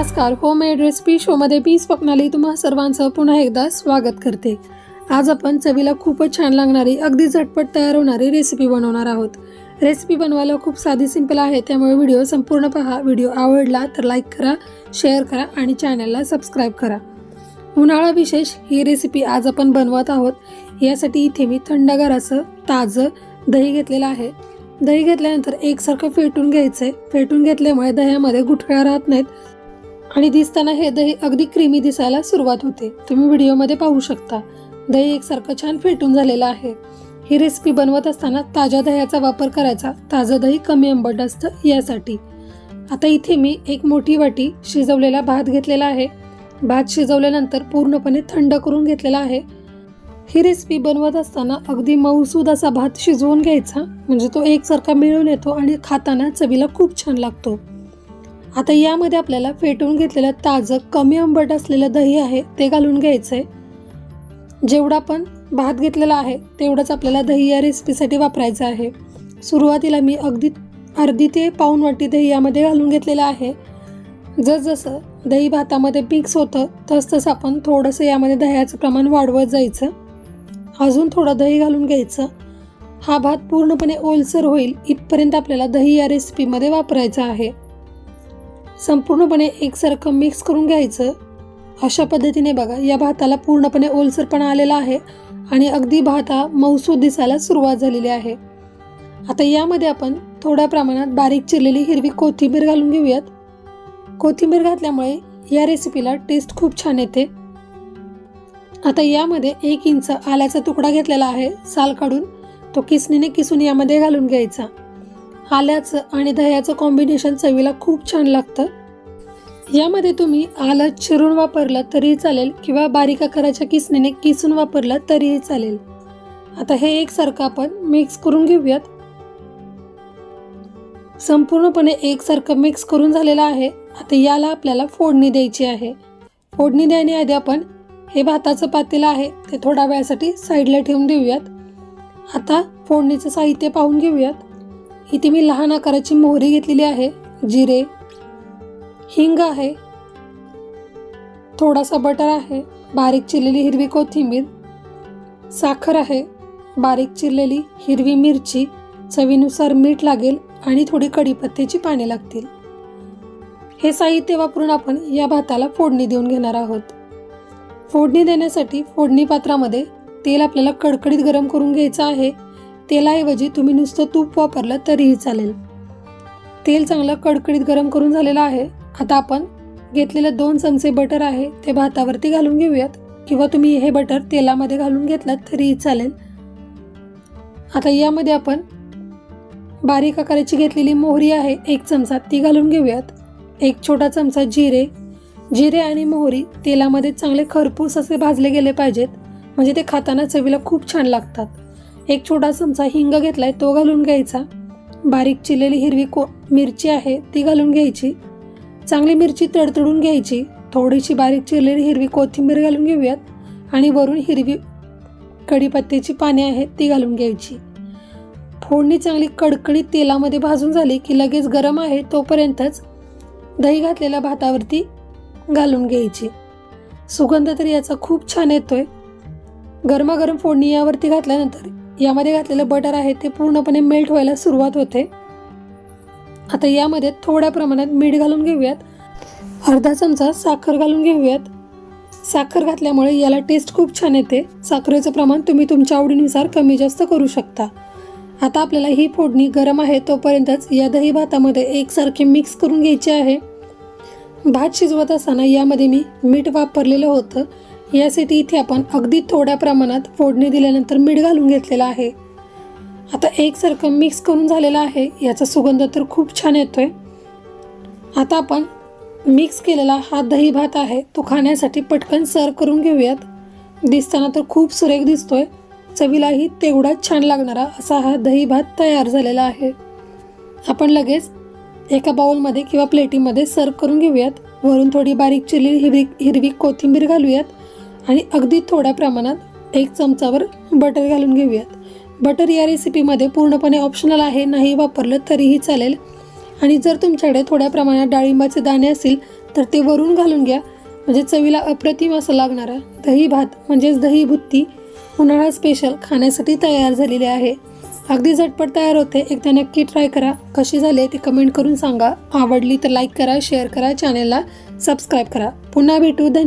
नमस्कार homemade recipe शोमध्ये मी स्वप्नाली. तुम्हा सर्वांचं पुन्हा एकदा स्वागत करते. आज आपण चवीला खूपच छान लागणारी अगदी झटपट तयार होणारी रेसिपी बनवणार आहोत. रेसिपी बनवायला खूप साधी सिंपल आहे. त्यामुळे व्हिडिओ संपूर्ण पहा. व्हिडिओ आवडला तर लाईक करा शेअर करा आणि चॅनलला सबस्क्राईब करा. उन्हाळा विशेष ही रेसिपी आज आपण बनवत आहोत. यासाठी इथे मी थंडगार असं ताजं दही घेतलेलं आहे. दही घेतल्यानंतर एकसारखं फेटून घ्यायचं आहे फेटून घेतल्यामुळे दह्यामध्ये गुठळ्या राहत नाहीत. आणि दिसताना हे दही अगदी क्रीमी दिसायला सुरुवात होते. तुम्ही व्हिडिओमध्ये पाहू शकता. दही एकसारखं छान फेटून झालेलं आहे. ही रेसिपी बनवत असताना ताज्या दह्याचा वापर करायचा. ताजं दही कमी आंबट असतं यासाठी. आता इथे मी एक मोठी वाटी शिजवलेला भात घेतलेला आहे. भात शिजवल्यानंतर पूर्णपणे थंड करून घेतलेला आहे. ही रेसिपी बनवत असताना अगदी मऊसूद असा भात शिजवून घ्यायचा. म्हणजे तो एकसारखा मिळून येतो आणि खाताना चवीला खूप छान लागतो. आता यामध्ये आपल्याला फेटून घेतलेलं ताजं कमी आंबट असलेलं दही आहे ते घालून घ्यायचं आहे जेवढा पण भात घेतलेला आहे तेवढंच आपल्याला दही या रेसिपीसाठी वापरायचं आहे. सुरुवातीला मी अगदी अर्धी ते पाऊन वाटी दही यामध्ये घालून घेतलेलं आहे. जसजसं दही भातामध्ये मिक्स होतं तसतसं आपण थोडंसं यामध्ये दह्याचं प्रमाण वाढवत जायचं. अजून थोडं दही घालून घ्यायचं. हा भात पूर्णपणे ओलसर होईल इथपर्यंत आपल्याला दही या रेसिपीमध्ये वापरायचं आहे. संपूर्णपणे एकसारखं मिक्स करून घ्यायचं. अशा पद्धतीने बघा या भाताला पूर्णपणे ओलसरपणा आलेला आहे आणि अगदी भात हा मऊसूद दिसायला सुरुवात झालेली आहे. आता यामध्ये आपण थोड्या प्रमाणात बारीक चिरलेली हिरवी कोथिंबीर घालून घेऊयात. कोथिंबीर घातल्यामुळे या रेसिपीला टेस्ट खूप छान येते. आता यामध्ये एक इंच आल्याचा तुकडा घेतलेला आहे साल काढून. तो किसणीने किसून यामध्ये घालून घ्यायचा. आल्याचं आणि दह्याचं कॉम्बिनेशन चवीला खूप छान लागतं. यामध्ये तुम्ही आलं चिरून वापरलं तरीही चालेल किंवा बारीक आकाराच्या किसणीने किसून वापरलं तरीही चालेल. आता हे एकसारखं आपण मिक्स करून घेऊयात. संपूर्णपणे एकसारखं मिक्स करून झालेलं आहे. आता याला आपल्याला फोडणी द्यायची आहे. फोडणी देण्याआधी आपण हे भाताचं पातेलं आहे ते थोड्या वेळासाठी साईडला ठेवून देऊयात. आता फोडणीचं साहित्य पाहून घेऊयात. इथे मी लहान आकाराची मोहरी घेतलेली आहे जिरे हिंग आहे थोडासा बटर आहे बारीक चिरलेली हिरवी कोथिंबीर साखर आहे बारीक चिरलेली हिरवी मिरची चवीनुसार मीठ लागेल आणि थोडी कढीपत्त्याची पाने लागतील. हे साहित्य वापरून आपण या भाताला फोडणी देऊन घेणार आहोत. फोडणी देण्यासाठी फोडणी पात्रामध्ये तेल आपल्याला कडकडीत गरम करून घ्यायचं आहे. तेलाऐवजी तुम्ही नुसतं तूप वापरलं तरीही चालेल. तेल चांगलं कडकडीत गरम करून झालेलं आहे. आता आपण घेतलेलं दोन चमचे बटर आहे ते भातावरती घालून घेऊयात. किंवा तुम्ही हे बटर तेलामध्ये घालून घेतलं तरीही चालेल. आता यामध्ये आपण बारीक आकाराची घेतलेली मोहरी आहे एक चमचा ती घालून घेऊयात. एक छोटा चमचा जिरे. जिरे आणि मोहरी तेलामध्ये चांगले खरपूस असे भाजले गेले पाहिजेत. म्हणजे ते खाताना चवीला खूप छान लागतात. एक छोटा चमचा हिंग घेतलाय तो घालून घ्यायचा. बारीक चिरलेली हिरवी को मिरची आहे ती घालून घ्यायची. चांगली मिरची तडतडून घ्यायची. थोडीशी बारीक चिरलेली हिरवी कोथिंबीर घालून घेऊयात आणि वरून हिरवी कढीपत्त्याची पाने आहेत ती घालून घ्यायची. फोडणी चांगली कडकडीत तेलामध्ये भाजून झाली की लगेच गरम आहे तोपर्यंतच दही घातलेल्या भातावरती घालून घ्यायची. सुगंध तर याचा खूप छान येतोय. गरमागरम फोडणी यावरती घातल्यानंतर यामध्ये घातलेलं बटर आहे ते पूर्णपणे मेल्ट व्हायला सुरुवात होते. आता यामध्ये थोड्या प्रमाणात मीठ घालून घेऊयात. अर्धा चमचा साखर घालून घेऊयात. साखर घातल्यामुळे याला टेस्ट खूप छान येते. साखरेचं प्रमाण तुम्ही तुमच्या आवडीनुसार कमी जास्त करू शकता. आता आपल्याला ही फोडणी गरम आहे तोपर्यंतच या दही भातामध्ये एकसारखे मिक्स करून घ्यायचे आहे. भात शिजवत असताना यामध्ये मी मीठ वापरलेलं होतं. यासाठी इथे आपण अगदी थोड्या प्रमाणात फोडणी दिल्यानंतर मीठ घालून घेतलेलं आहे. आता एकसारखं मिक्स करून झालेलं आहे. याचा सुगंध तर खूप छान येतोय. आता आपण मिक्स केलेला हा दही भात आहे. तो खाण्यासाठी पटकन सर्व करून घेऊयात. दिसताना तर खूप सुरेख दिसतोय. चवीलाही तेवढाच छान लागणारा असा हा दही भात तयार झालेला आहे. आपण लगेच एका बाउलमध्ये किंवा प्लेटीमध्ये सर्व करून घेऊयात. वरून थोडी बारीक चिरलेली हिरवी हिरवी कोथिंबीर घालूयात. आणि अगदी थोड्या प्रमाणात एक चमचावर बटर घालून घेऊयात. बटर या रेसिपीमध्ये पूर्णपणे ऑप्शनल आहे नाही वापरलं तरीही चालेल. आणि जर तुमच्याकडे थोड्या प्रमाणात डाळिंबाचे दाणे असतील तर ते वरून घालून घ्या. म्हणजे चवीला अप्रतिम असं लागणारा दही भात म्हणजेच दही भुत्ती उन्हाळा स्पेशल खाण्यासाठी तयार झालेले आहे. अगदी झटपट तयार होते. एकदा नक्की ट्राय करा. कशी झाली ते कमेंट करून सांगा. आवडली तर लाईक करा शेअर करा चॅनेलला सबस्क्राईब करा. पुन्हा भेटू. धन्यवाद.